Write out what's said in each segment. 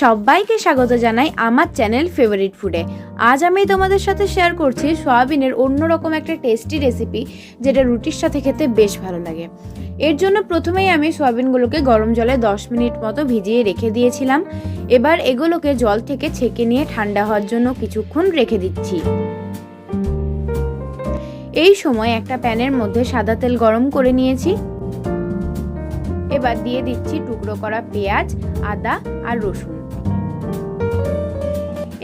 সবাইকে স্বাগত জানাই আমার চ্যানেল ফেভারিট ফুডে আজ আমি তোমাদের সাথে শেয়ার করছি সয়াবিনের অন্যরকম একটা টেস্টি রেসিপি যেটা রুটির সাথে খেতে বেশ ভালো লাগে। এর জন্য প্রথমেই আমি সয়াবিনগুলোকে গরম জলে 10 মিনিট মতো ভিজিয়ে রেখে দিয়েছিলাম। এবার এগুলোকে জল থেকে ছেঁকে নিয়ে ঠান্ডা হওয়ার জন্য কিছুক্ষণ রেখে দিচ্ছি। এই সময় একটা প্যানের মধ্যে সাদা তেল গরম করে নিয়েছি। এবার দিয়ে দিচ্ছি টুকরো করা পেঁয়াজ, আদা আর রসুন।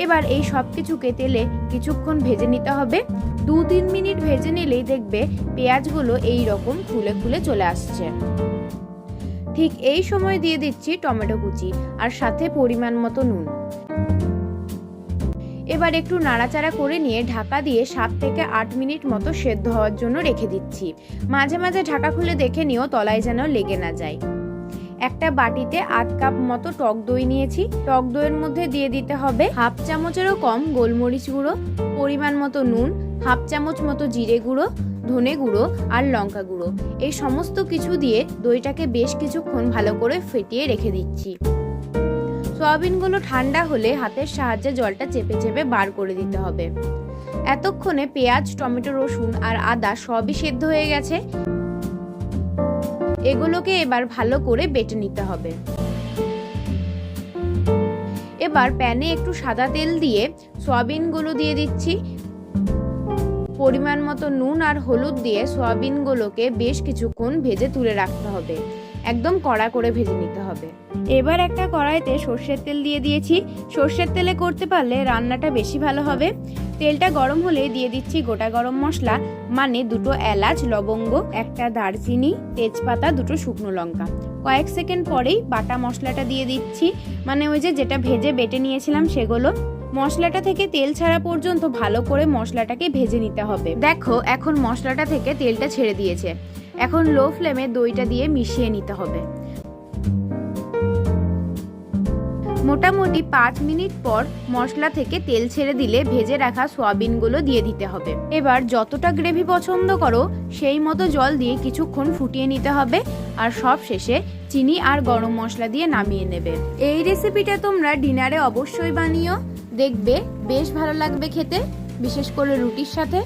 এবার এই সব কিছুকে তেলে কিছুক্ষণ ভেজে নিতে হবে। দু তিন মিনিট ভেজে নিলেই দেখবে পেঁয়াজগুলো এই রকম খুলে খুলে চলে আসছে। ঠিক এই সময় দিয়ে দিচ্ছি টমেটো কুচি আর সাথে পরিমাণ মতো নুন। এবার একটু নাড়াচাড়া করে নিয়ে ঢাকা দিয়ে সাত থেকে আট মিনিট মতো সেদ্ধ হওয়ার জন্য রেখে দিচ্ছি। মাঝে মাঝে ঢাকা খুলে দেখে নিও, তলায় যেন লেগে না যায়। একটা বাটিতে আধ কাপ মতো টক দই নিয়েছি। টক দইয়ের মধ্যে দিয়ে দিতে হবে হাফ চামচেরও কম গোলমরিচ গুঁড়ো, পরিমাণ মতো নুন, হাফ চামচ মতো জিরে গুঁড়ো, ধনে গুঁড়ো আর লঙ্কা গুঁড়ো। এই সমস্ত কিছু দিয়ে দইটাকে বেশ কিছুক্ষণ ভালো করে ফেটিয়ে রেখে দিচ্ছি। সয়াবিনগুলো ঠান্ডা হলে হাতের সাহায্যে জলটা চেপে চেপে বার করে দিতে হবে। এতক্ষণে পেঁয়াজ, টমেটো, রসুন আর আদা সবই সেদ্ধ হয়ে গেছে। এগুলোকে এবার ভালো করে বেটে নিতে হবে। এবার প্যানে একটু সাদা তেল দিয়ে সয়াবিনগুলো দিয়ে দিচ্ছি। পরিমাণ মতো নুন আর হলুদ দিয়ে সয়াবিনগুলোকে বেশ কিছুক্ষণ ভেজে তুলে রাখতে হবে। একদম কড়া করে ভেজে নিতে হবে। এবার একটা কড়াইতে সর্ষের তেল দিয়ে দিয়েছি। সর্ষের তেলে করতে পারলে রান্নাটা বেশি ভালো হবে। তেলটা গরম হলে দিয়ে দিচ্ছি গোটা গরম মশলা মানে দুটো এলাচ, লবঙ্গ, একটা দারচিনি, তেজপাতা, দুটো শুকনো লঙ্কা। কয়েক সেকেন্ড পরেই বাটা মশলাটা দিয়ে দিচ্ছি। মানে ওই যে যেটা ভেজে বেটে নিয়েছিলাম সেগুলো। মশলাটা থেকে তেল ছাড়া পর্যন্ত ভালো করে মশলাটাকে ভেজে নিতে হবে। দেখো, এখন মশলাটা থেকে তেলটা ছেড়ে দিয়েছে। এখন লো ফ্লেমে দইটা দিয়ে মিশিয়ে নিতে হবে। মোটামুটি পাঁচ মিনিট পর মশলা থেকে তেল ছেড়ে দিলে ভেজে রাখা সোয়াবিনগুলো দিয়ে দিতে হবে। এবার যতটা গ্রেভি পছন্দ করো, সেই মতো জল দিয়ে কিছুক্ষণ ফুটিয়ে নিতে হবে আর সব শেষে চিনি আর গরম মশলা দিয়ে নামিয়ে নেবে। এই রেসিপিটা তোমরা ডিনারে অবশ্যই বানিও। দেখবে, বেশ ভালো লাগবে খেতে, বিশেষ করে রুটির সাথে।